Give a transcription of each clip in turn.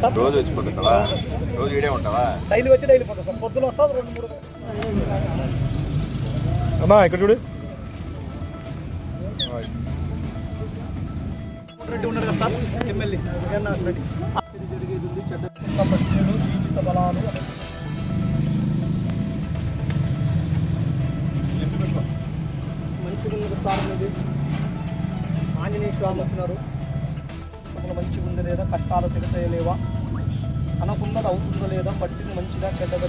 Sir? రోజు వచ్చి పొద్దుంటావా రోజు ఈడే ఉంటావా? డైలీ వచ్చి డైలీ పోతాం సార్. పొద్దున వస్తాం రెండు మూడు. అమ్మా ఇక్కడ చూడు. రెడ్డి ఉన్నారు కదా సార్? ఎమ్మెల్యే. రెడ్డి జరిగేది ఉంది చెడ్డ పరిస్థితులు జీవిత బలాలు అని. మంచిగా ఉన్నది సార్ అనేది ఆంజనేయ స్వామి వచ్చినారు పట్టుకుని మంచిగా ఉంది లేదా కష్టాలు తిరుగుతాయలేవా అనుకున్నది అవుతుందో లేదా పట్టింది మంచిగా చెడ్డగా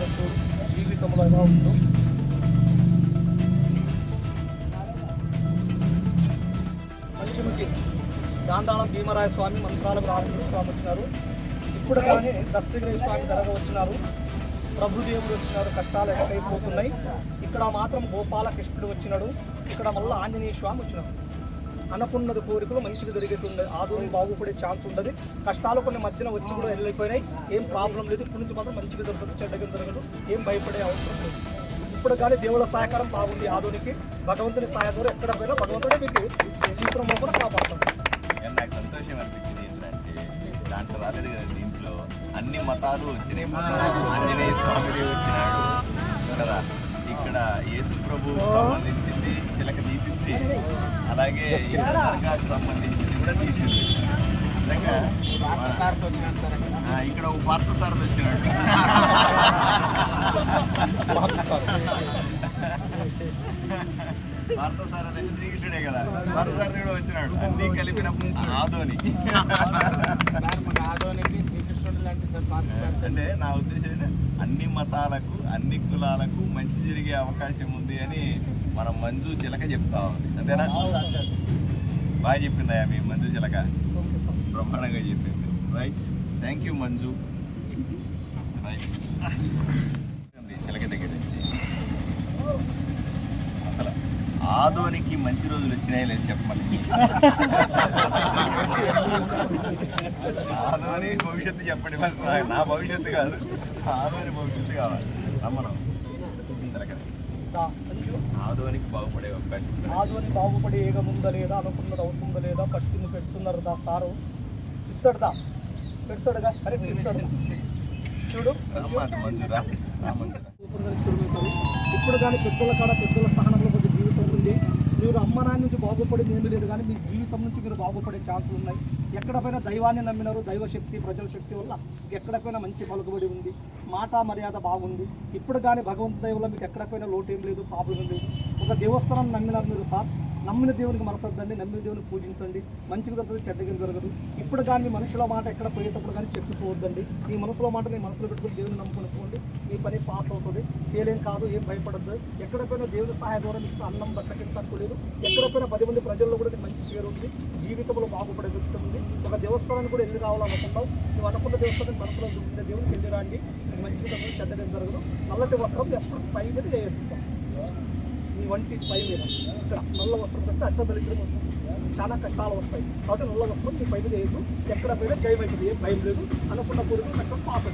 జీవితంలో ఎలా ఉందో. పంచముఖి దాండాళం భీమరాయ స్వామి మంత్రాలకు రామకృష్ణ స్వామి వచ్చినారు ఇప్పుడు కానీ దస్తగిరి స్వామి ధరగ వచ్చినారు. ప్రభుదేవుడు వచ్చినారు. కష్టాలు ఎక్కడైపోతున్నాయి. ఇక్కడ మాత్రం గోపాలకృష్ణుడు వచ్చినాడు. ఇక్కడ మళ్ళీ ఆంజనేయ స్వామి వచ్చినాడు. అనుకున్నది కోరికలు మంచిగా జరుగుతుంది ఆదోని బాగుపడే ఛాన్స్ ఉండదు. కష్టాలు కొన్ని మధ్యన వచ్చి కూడా వెళ్ళిపోయినాయి. ఏం ప్రాబ్లం లేదు. ఇప్పటి నుంచి మాత్రం మంచిగా జరుగుతుంది. చెడ్డగా జరగదు. ఏం భయపడే అవసరం లేదు. ఇప్పుడు కానీ దేవుళ్ళ సహకారం బాగుంది ఆధునికి భగవంతుని సహాయం ద్వారా ఎక్కడ పోయినా భగవంతుడే మీకు జీవితం కూడా కాపాడుతాడు. నేను నాకు సంతోషం అనిపించింది ఏంటంటే దాంట్లో రాలేదు కదా దీంట్లో. అన్ని మతాలు వచ్చినాయి. ఆంజనేయ స్వామిది వచ్చినాడు. కదా? ఇక్కడ యేసు ప్రభు సంబంధించింది చిలక తీసింది అలాగే ఇతర సంబంధించింది కూడా తీసింది. నిజంగా ఇక్కడ ఒక పార్థ సార్ వచ్చినాడు. పార్థ సార్ అనేది శ్రీకృష్ణుడే కదా. పార్థ సార్ కూడా వచ్చినాడు. అన్ని కలిపిన ఆదోని. అంటే నా ఉద్దేశం అన్ని మతాలకు అన్ని కులాలకు మంచి జరిగే అవకాశం ఉంది అని మనం మంజు చిలక చెప్తా ఉంది. అంతేనా? బాగా చెప్పిందయ్యా మీ మంజు చిలక? బ్రహ్మాండంగా చెప్పింది. Right thank you Manju. Right చిలక దగ్గర నుంచి. అసలు ఆదోనికి మంచి రోజులు వచ్చినాయి లేదు చెప్పమని. ఆదోని భవిష్యత్తు చెప్పండి ఫస్ట్ నా- నా భవిష్యత్తు కాదు. ఆదోని భవిష్యత్తు కావాలి. రమ్మను. చిలక దా, మంచు. ఆదోనికి బాగుపడే బాగుపడి ఏగముందా లేదా అనుకున్నది అవుతుందా లేదా పట్టింది పెడుతున్నారు దా సారు. ఇస్తాడు దా పెడతాడుగా? కరెక్ట్ ఇస్తాడు. చూడు. ఇప్పుడు కానీ పెద్దల కాడ పెద్దల స్థానంలో కొంచెం జీవితం ఉంది. మీరు అమ్మ నాన్న బాగుపడేది ఏమీ లేదు కానీ మీ జీవితం నుంచి మీరు బాగుపడే ఛాన్సులు ఉన్నాయి. ఎక్కడపైన దైవాన్ని నమ్మినారు దైవ శక్తి ప్రజల శక్తి వల్ల ఎక్కడికైనా మంచి పలుకుబడి ఉంది. మాట మర్యాద బాగుంది. ఇప్పుడు కానీ భగవంతు దయ వల్ల మీకు ఎక్కడికైనా లోటు ఏం లేదు ప్రాబ్లం లేదు. ఒక దేవస్థానం నమ్మినారు మీరు సార్? నమ్మిన దేవునికి మరసద్దండి నమ్మిన దేవుని పూజించండి. మంచిగా జరుగుతుంది చెడ్డగా జరగదు ఇప్పుడు కానీ మీ మనుషుల మాట ఎక్కడ పోయేటప్పుడు కానీ చెప్పుకోవద్దండి మీ మనసులో మాట మీ మనసులో పెట్టుకుని దేవుని నమ్ముకొని పోండి. మీ పని పాస్ అవుతుంది. చేయలేం కాదు ఏం భయపడద్దు. ఎక్కడికైనా దేవుని సహాయం ద్వారా మీకు అన్నం బట్టకి తక్కువ లేదు. ఎక్కడికైనా పది మంది ప్రజల్లో కూడా మంచి పేరు ఉంది. జీవితంలో బాగుపడే వ్యక్తి ఉంది. ఒక దేవస్థానానికి కూడా వెళ్ళి రావాలనుకుంటావు నువ్వు అనుకున్న దేవస్థానం మనసులో ఉండే దేవునికి వెళ్ళి రాండి. మంచిగా చెడ్డగా జరగదు నల్లటి వస్త్రం ఎప్పుడు పై మీద ఈ వంటి పై మీద. ఇక్కడ నల్ల వస్త్రం పెడితే అష్టదరిద్రం వస్తుంది. చాలా కష్టాలు వస్తాయి. కాబట్టి నల్ల వస్త్రం మీ పై మీద వేయదు ఎక్కడ పోయినా జయం ఏం భయం లేదు. అనుకున్న కోరిక కష్టం పాస్